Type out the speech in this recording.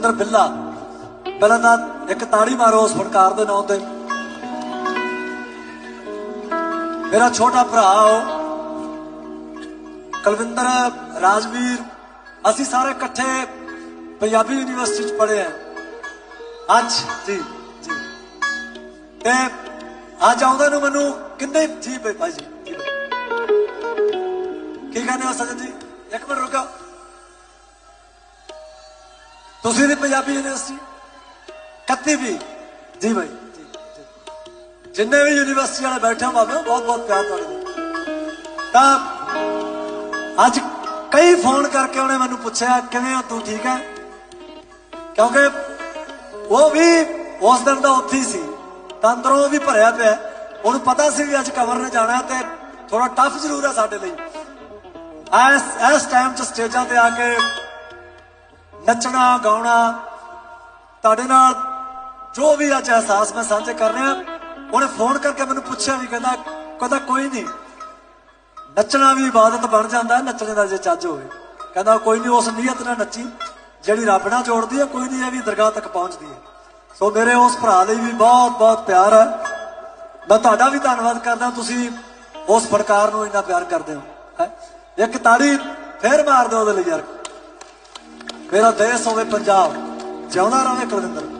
ਕੁਲਵਿੰਦਰ ਬਿੱਲਾ। ਪਹਿਲਾਂ ਤਾਂ ਇੱਕ ਤਾੜੀ ਮਾਰੋ ਉਸ ਫਟਕਾਰ ਦੇ ਨਾਂ ਤੇ। ਮੇਰਾ ਛੋਟਾ ਭਰਾ ਉਹ। ਕੁਲਵਿੰਦਰ, ਰਾਜਵੀਰ, ਅਸੀਂ ਸਾਰੇ ਇਕੱਠੇ ਪੰਜਾਬੀ ਯੂਨੀਵਰਸਿਟੀ ਚ ਪੜ੍ਹੇ ਆ। ਅੱਜ, ਜੀ ਜੀ। ਤੇ ਅੱਜ ਆਉਂਦਾ ਨੂੰ ਮੈਨੂੰ ਕਿੰਨੇ ਜੀ ਬਈ ਭਾਈ ਜੀ ਕੀ ਕਹਿੰਦੇ ਹੋ ਸਜਨ ਜੀ? ਇੱਕ ਮਿੰਟ ਰੁਕੋ। ਤੁਸੀਂ ਦੀ ਪੰਜਾਬੀ ਯੂਨੀਵਰਸਿਟੀ ਕੱਤੀ ਵੀ। ਜੀ ਭਾਈ ਜਿੰਨੇ ਵੀ ਯੂਨੀਵਰਸਿਟੀ ਵਾਲੇ ਬੈਠੇ ਹੋ ਬਾਬੇ, ਬਹੁਤ ਬਹੁਤ ਪਿਆਰ ਤੁਹਾਡੇ ਤਾਂ ਅੱਜ ਕਈ ਫੋਨ ਕਰਕੇ ਉਹਨੇ ਮੈਨੂੰ ਪੁੱਛਿਆ, ਕਿਵੇਂ ਹੋ, ਤੂੰ ਠੀਕ ਹੈ? ਕਿਉਂਕਿ ਉਹ ਵੀ ਉਸ ਦਿਨ ਦਾ ਉੱਥੇ ਹੀ ਸੀ। ਤਾਂ ਅੰਦਰੋਂ ਉਹ ਵੀ ਭਰਿਆ ਪਿਆ। ਉਹਨੂੰ ਪਤਾ ਸੀ ਵੀ ਅੱਜ ਕਵਰ ਨੇ ਜਾਣਾ ਤੇ ਥੋੜਾ ਟਫ ਜ਼ਰੂਰ ਹੈ ਸਾਡੇ ਲਈ। ਐਸ ਇਸ ਟਾਈਮ 'ਚ ਸਟੇਜਾਂ ਤੇ ਆ ਕੇ ਨੱਚਣਾ, ਗਾਉਣਾ। ਤੁਹਾਡੇ ਨਾਲ ਜੋ ਵੀ ਅੱਜ ਅਹਿਸਾਸ ਮੈਂ ਸਾਂਝੇ ਕਰ ਰਿਹਾ, ਉਹਨੇ ਫੋਨ ਕਰਕੇ ਮੈਨੂੰ ਪੁੱਛਿਆ ਵੀ ਕਹਿੰਦਾ ਕਹਿੰਦਾ ਕੋਈ ਨਹੀਂ। ਨੱਚਣਾ ਵੀ ਇਬਾਦਤ ਬਣ ਜਾਂਦਾ, ਨੱਚਣੇ ਦਾ ਜੇ ਚੱਜ ਹੋਵੇ। ਕਹਿੰਦਾ ਕੋਈ ਨਹੀਂ, ਉਸ ਨੀਅਤ ਨਾਲ ਨੱਚੀ। ਜਿਹੜੀ ਰੱਬ ਨਾਲ ਜੋੜਦੀ ਹੈ, ਕੋਈ ਨਹੀਂ, ਇਹ ਵੀ ਦਰਗਾਹ ਤੱਕ ਪਹੁੰਚਦੀ ਹੈ। ਸੋ ਮੇਰੇ ਉਸ ਭਰਾ ਲਈ ਵੀ ਬਹੁਤ ਬਹੁਤ ਪਿਆਰ ਹੈ। ਮੈਂ ਤੁਹਾਡਾ ਵੀ ਧੰਨਵਾਦ ਕਰਦਾ, ਤੁਸੀਂ ਉਸ ਫਰਕਾਰ ਨੂੰ ਇੰਨਾ ਪਿਆਰ ਕਰਦੇ ਹੋ। ਹੈਂ। ਇੱਕ ਤਾੜੀ ਫੇਰ ਮਾਰ ਦਿਓ ਉਹਦੇ ਲਈ ਯਾਰ। ਮੇਰਾ ਦੇਸ਼ ਹੋਵੇ ਪੰਜਾਬ। ਜਿਉਂਦਾ ਰਹੇ ਕੁਲਵਿੰਦਰ।